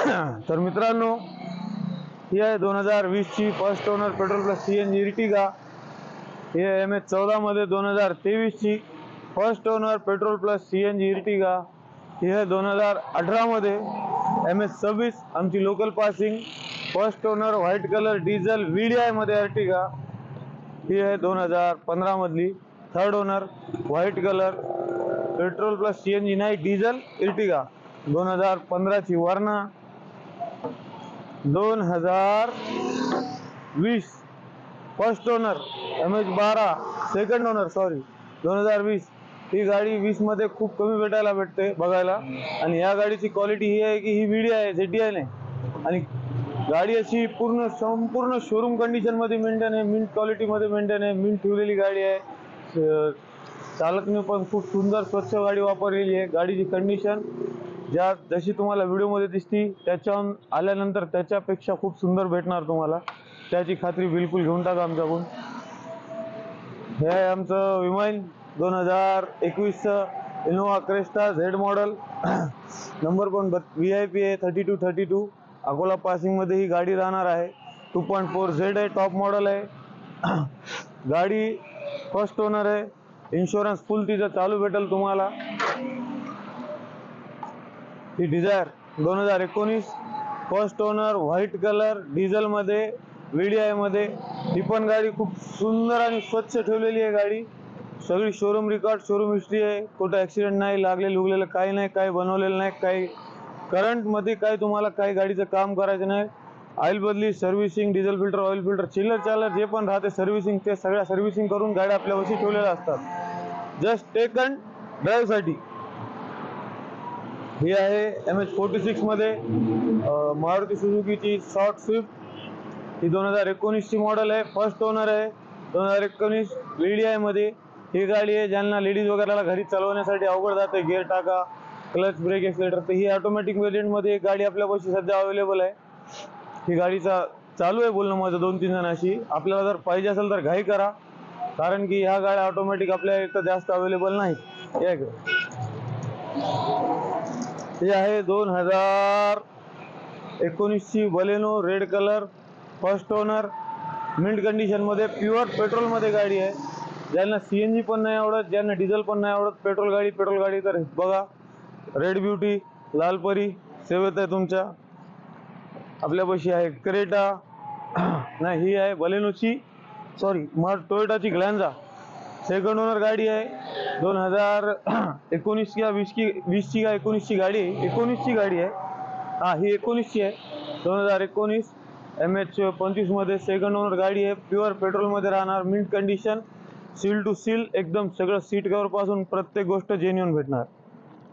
तर मित्रांनो ही आहे दोन हजार वीसची first owner petrol plus C N G Ertiga ही आहे एम एच चौदामध्ये दोन हजार तेवीसची first owner petrol plus C N G Ertiga ही आहे दोन हजार अठरामध्ये एम एच सव्वीस आमची local passing first owner white colour diesel V D आयमध्ये अर्टिगा ही आहे दोन हजार पंधरामधली third owner white colour petrol plus C N G नाही डिझेल इर्टिगा दोन हजार पंधराची वर्णा. दोन हजार वीस. फर्स्ट ओनर एम एच बारा. सेकंड ओनर सॉरी दोन हजार वीस. ही गाडी वीसमध्ये खूप कमी भेटायला भेटते बघायला. आणि या गाडीची क्वालिटी ही आहे की ही व्हिडी आहे झेड डी आहे नाही आणि गाडी अशी पूर्ण संपूर्ण शोरूम कंडिशनमध्ये मेंटेन आहे मिंट क्वालिटीमध्ये मेंटेन आहे मिंट ठेवलेली गाडी आहे. चालकने पण खूप सुंदर स्वच्छ गाडी वापरलेली आहे. गाडीची कंडिशन ज्या जशी तुम्हाला व्हिडिओमध्ये दिसती त्याच्याहून आल्यानंतर त्याच्यापेक्षा खूप सुंदर भेटणार तुम्हाला. त्याची खात्री बिलकुल घेऊन टाका आमच्याकडून. हे आहे आमचं विमान दोन हजार एकवीसचं Innova Crysta Z model. Number पण व्ही आय पी आहे thirty two thirty two Akola पासिंगमध्ये ही गाडी राहणार आहे. टू पॉईंट फोर झेड आहे टॉप मॉडल आहे. गाडी फर्स्ट ओनर आहे. इन्शुरन्स फुल तिचं चालू भेटेल तुम्हाला. ही डिझायर दोन हजार एकोणीस. फर्स्ट ओनर व्हाईट कलर डिझेलमध्ये व्ही डी आयमध्ये ही पण गाडी खूप सुंदर आणि स्वच्छ ठेवलेली आहे गाडी. सगळी शोरूम रिकॉर्ड शोरूम हिस्ट्री आहे. कुठं ॲक्सिडेंट नाही लागले लुगलेलं काही नाही काही बनवलेलं नाही काही करंटमध्ये काही तुम्हाला काही गाडीचं काम करायचं नाही. ऑइल बदली servicing diesel filter oil filter चिल्लर चालर जे पण राहते सर्व्हिसिंग ते सगळ्या सर्व्हिसिंग करून गाड्या आपल्यापाशी ठेवलेल्या असतात. जस्ट टेकन ड्राईव्हसाठी ही आहे एम एच फोर्टी सिक्समध्ये मारुती सुझुकीची शॉर्ट स्विफ्ट ही दोन हजार एकोणीसची मॉडेल आहे फर्स्ट ओनर आहे. दोन हजार एकोणीस व्ही डी आयमध्ये ही गाडी आहे ज्यांना लेडीज वगैरेला घरी चालवण्यासाठी अवघड जाते गिअर टाका क्लच ब्रेक एक्सिलेटर तर ही ऑटोमॅटिक वेरियंटमध्ये एक गाडी आपल्यापाशी सध्या अवेलेबल आहे. ही गाडीचा चालू आहे बोलणं माझं दोन तीन जणांशी. आपल्याला जर पाहिजे असेल तर घाई करा. कारण की ह्या गाड्या ऑटोमॅटिक आपल्या इथं जास्त अवेलेबल नाहीत. या हे आहे दोन हजार एकोणीसची Baleno red colour first owner mint कंडिशनमध्ये प्युअर पेट्रोलमध्ये गाडी आहे. ज्यांना सी एन जी पण नाही आवडत ज्यांना डिझेल पण नाही आवडत पेट्रोल गाडी पेट्रोल गाडी तर बघा रेड ब्युटी लालपरी सेवेत आहे तुमच्या. आपल्यापाशी आहे क्रेटा नाही ही आहे बलेनोची सॉरी मग टोयोटाची ग्लॅन्झा सेकंड ओनर गाडी आहे. दोन हजार एकोणीस किंवा वीस की वीसची का एकोणीसची गाडी आहे एकोणीसची गाडी आहे. हा ही एकोणीसची आहे. दोन हजार एकोणीस एम एच पंचवीसमध्ये सेकंड ओनर गाडी आहे. प्युअर पेट्रोलमध्ये राहणार mint condition seal to seal एकदम सगळं सीट कवरपासून प्रत्येक गोष्ट जेन्युन भेटणार.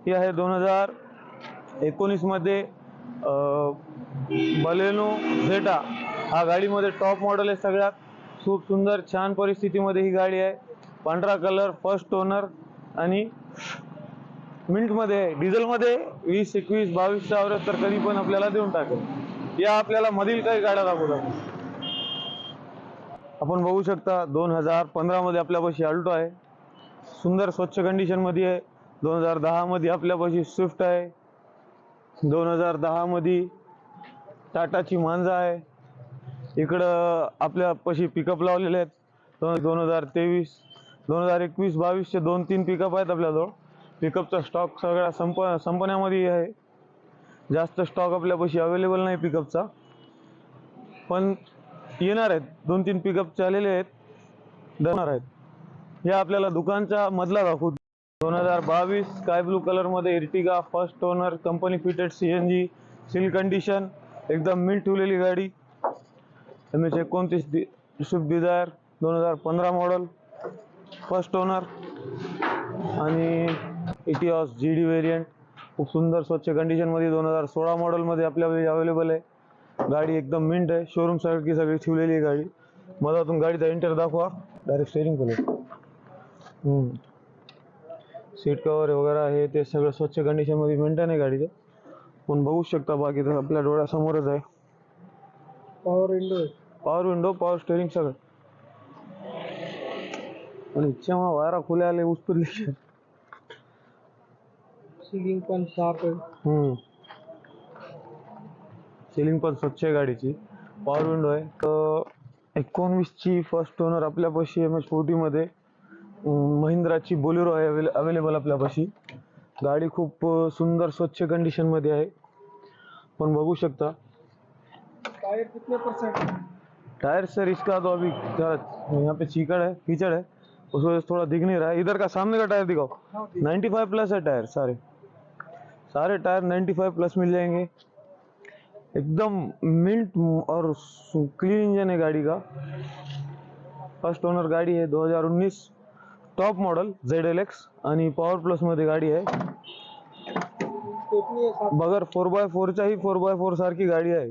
ही आहे दोन हजार एकोणीसमध्ये बलेनो झेटा हा गाडीमध्ये टॉप मॉडेल आहे सगळ्यात. खूप सुंदर छान परिस्थितीमध्ये ही गाडी आहे. पांढरा कलर फर्स्ट ओनर आणि मिंटमध्ये डिझेलमध्ये वीस एकवीस बावीसच्या ॲव्हरेज तर कधी पण आपल्याला देऊन टाकेल. या आपल्याला मधील काही गाड्या दाखवतात आपण बघू शकता दोन हजार पंधरामध्ये आपल्यापाशी अल्टो आहे. सुंदर स्वच्छ कंडिशनमध्ये आहे. दोन हजार दहामध्ये आपल्यापाशी स्विफ्ट आहे. दोन हजार दहामध्ये टाटाची मांजा आहे. इकडं आपल्यापाशी पिकअप लावलेले आहेत. दोन हजार तेवीस दोन हजार एकवीस बावीसचे दोन तीन पिकअप आहेत आपल्याजवळ. पिकअपचा स्टॉक सगळा संप संपण्यामध्ये आहे. जास्त स्टॉक आपल्यापाशी अवेलेबल नाही पिकअपचा पण येणार आहेत. दोन तीन पिकअप आलेले आहेत. जाणार आहेत. हे आपल्याला दुकानच्या मधला दाखवू. दोन हजार बावीस स्काय ब्लू कलरमध्ये Ertiga first owner company fitted C N G seal condition एकदम मिल ठेवलेली गाडी. एम एच एकोणतीस दि स्विफ्ट डिझायर दोन हजार पंधरा मॉडल फर्स्ट ओनर आणि इटिऑस जी डी व्हेरियंट खूप सुंदर स्वच्छ कंडिशनमध्ये दोन हजार सोळा मॉडलमध्ये आपल्याकडे अवेलेबल आहे. गाडी एकदम मिंट आहे. शोरूम सारखी सगळी ठेवलेली आहे गाडी. मधातून गाडीचा इंटर दाखवा. डायरेक्ट स्टेरिंग खोल सीट कवर वगैरे आहे. ते सगळं स्वच्छ कंडिशनमध्ये मेंटेन आहे गाडीचं. पण बघू शकता बाकी तर आपल्या डोळ्यासमोरच आहे. Power window power window power steering सगळं. खुल्या आले उचपरली सीलिंग पण शार्प आहे हम्म सिलिंग पण स्वच्छ आहे गाडीची पॉवर विंडो आहे तर एकोणवीसची फ़र्स्ट ओनर आपल्यापाशी एम एच फोर्टीमध्ये महिंद्राची बोलेरो आहे अवेले अवेलेबल आपल्यापाशी गाडी खूप अं, सुंदर स्वच्छ कंडिशनमध्ये आहे पण बघू शकता टायर कितने परसेंट टायर सर इसका तो अभी यहाँ पे चीकड़ है कीचड़ है उस वजह से थोड़ा दिख नहीं रहा है। इधर का सामने का टायर दिखाओ। हाँ 95 प्लस है। टायर सारे। सारे टायर 95 प्लस मिल जाएँगे। एकदम मिंट और क्लीन इंजन है गाड़ी का। फ़र्स्ट ओनर गाडी आहे 2019 top model Z L X आणि पॉवर प्लस मध्ये गाडी आहे स्टेपनी बगर फोर बाय फोरच्याही फोर बाय फोर सारखी गाडी आहे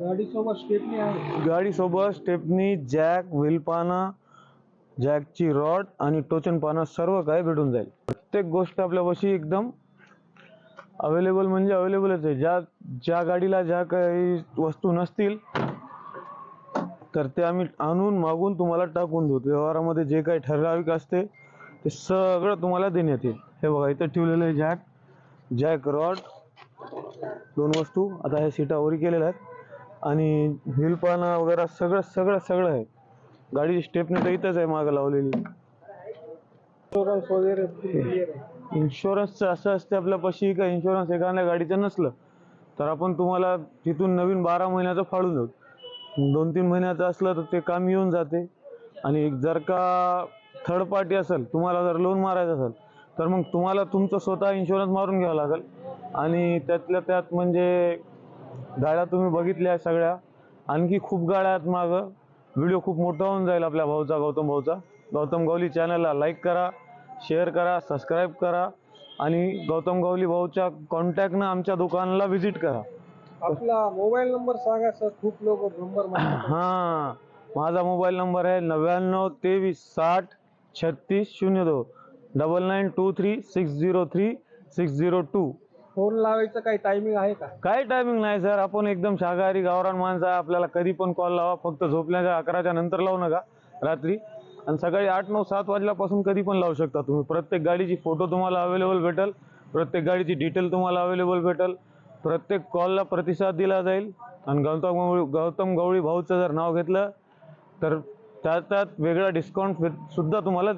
गाडी सोबत स्टेपनी आहे गाडी सोबत स्टेपनी जॅक व्हील पाना जॅकची रॉड आणि टोचन पानं सर्व काही भेटून जाईल. प्रत्येक गोष्ट आपल्यापाशी एकदम अवेलेबल म्हणजे अवेलेबलच आहे. ज्या ज्या गाडीला ज्या काही वस्तू नसतील तर ते आम्ही आणून मागून तुम्हाला टाकून देऊ व्यवहारामध्ये जे काही ठराविक असते ते सगळं तुम्हाला देण्यात येईल. हे बघा इथं ठेवलेलं आहे जॅक. जॅक रॉड दोन वस्तू. आता ह्या सीटावरी केलेल्या आहेत. आणि व्हील पाना वगैरे सगळं सगळं सगळं आहे. गाडी स्टेपनी तर इथंच आहे मागं लावलेली. इन्शुरन्स वगैरे इन्शुरन्सचं असं असते आपल्यापाशी का इन्शुरन्स एखाद्या गाडीचं नसलं तर आपण तुम्हाला तिथून नवीन बारा महिन्याचं फाडून देऊ. दोन तीन महिन्याचं असलं तर ते काम येऊन जाते. आणि जर का थर्ड पार्टी असेल तुम्हाला जर लोन मारायचं असेल तर मग तुम्हाला तुमचं स्वतः इन्शुरन्स मारून घ्यावं लागेल. आणि त्यातल्या त्यात म्हणजे गाड्या तुम्ही बघितल्या सगळ्या आणखी खूप गाड्या आहेत मागं. व्हिडिओ खूप मोठा होऊन जाईल आपल्या भाऊचा गौतम भाऊचा. गौतम गवली चॅनलला लाईक करा शेअर करा सबस्क्राईब करा आणि गौतम गवली भाऊच्या कॉन्टॅक्टनं आमच्या दुकानाला व्हिजिट करा. आपला मोबाईल नंबर सांगा सर खूप लोक नंबर हां माझा मोबाईल नंबर आहे नव्याण्णव तेवीस साठ छत्तीस शून्य दोन. Double nine two three six zero three six zero two phone लावायचं काही टायमिंग आहे का? काही टायमिंग नाही सर आपण एकदम शाकाहारी गावरान माणसं आहे. आपल्याला कधी पण कॉल लावा. फक्त झोपण्याच्या अकराच्या नंतर लावू नका रात्री. आणि सकाळी आठ नऊ सात वाजल्यापासून कधी पण लावू शकता तुम्ही. प्रत्येक गाडीची फोटो तुम्हाला अवेलेबल भेटेल. प्रत्येक गाडीची डिटेल तुम्हाला अवेलेबल भेटेल. प्रत्येक कॉलला प्रतिसाद दिला जाईल. आणि गौतम गवळी गौतम गवळी भाऊचं जर नाव घेतलं तर त्यात त्यात वेगळा डिस्काउंट सुद्धा तुम्हाला